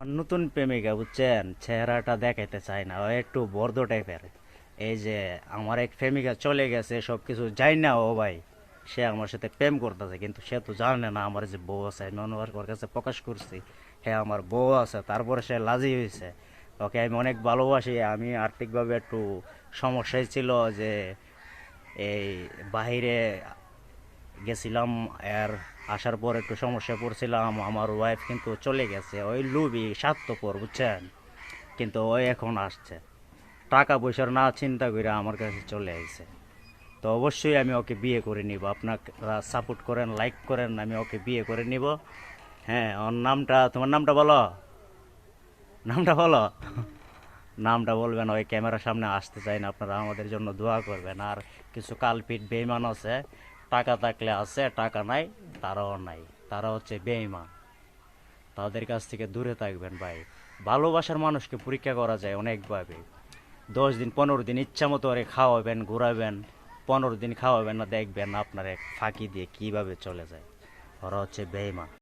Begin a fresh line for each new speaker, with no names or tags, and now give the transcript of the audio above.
নতুন প্রেমিকা, বুঝছেন? চেহারাটা দেখাইতে চায় না, ও একটু বর্দ টাইপের। এই যে আমার এক প্রেমিকা চলে গেছে সব কিছু যাই না ও ভাই। সে আমার সাথে প্রেম করতেছে, কিন্তু সে তো জানে না আমার যে বউ আছে। আমি অনুবার ওর কাছে প্রকাশ করছি হ্যাঁ আমার বউ আছে, তারপরে সে লাজি হয়েছে ওকে আমি অনেক ভালোবাসি, আমি আর্থিকভাবে একটু সমস্যায় ছিল যে এই বাহিরে গেছিলাম, আর আসার পর একটু সমস্যায় পড়ছিলাম, আমার ওয়াইফ কিন্তু চলে গেছে, ওই লুবি স্বার্থপর, বুঝছেন? কিন্তু ওই এখন আসছে। টাকা পয়সার না চিন্তা করে আমার কাছে চলে আসছে তো অবশ্যই আমি ওকে বিয়ে করে নিব। আপনারা সাপোর্ট করেন লাইক করেন, আমি ওকে বিয়ে করে নিব। হ্যাঁ ওর নামটা, তোমার নামটা বলো? নামটা বলো? নামটা বলবেন, ওই ক্যামেরার সামনে আসতে চাই না, আপনারা আমাদের জন্য দোয়া করবেন। আর কিছু কালপিট বেইমান আছে টাকা থাকলে আছে, টাকা নাই, তারাও নাই। তারা হচ্ছে বেঈমান। তাদের কাছ থেকে দূরে থাকবেন ভাই। ভালোবাসার মানুষকে পরীক্ষা করা যায় অনেকভাবে। দশ দিন, পনেরো দিন ইচ্ছা মতো আরে খাওয়াবেন, ঘুরাবেন। পনেরো দিন খাওয়াবেন না, দেখবেন আপনার এক ফাঁকি দিয়ে কীভাবে চলে যায়। ওরা হচ্ছে বেইমান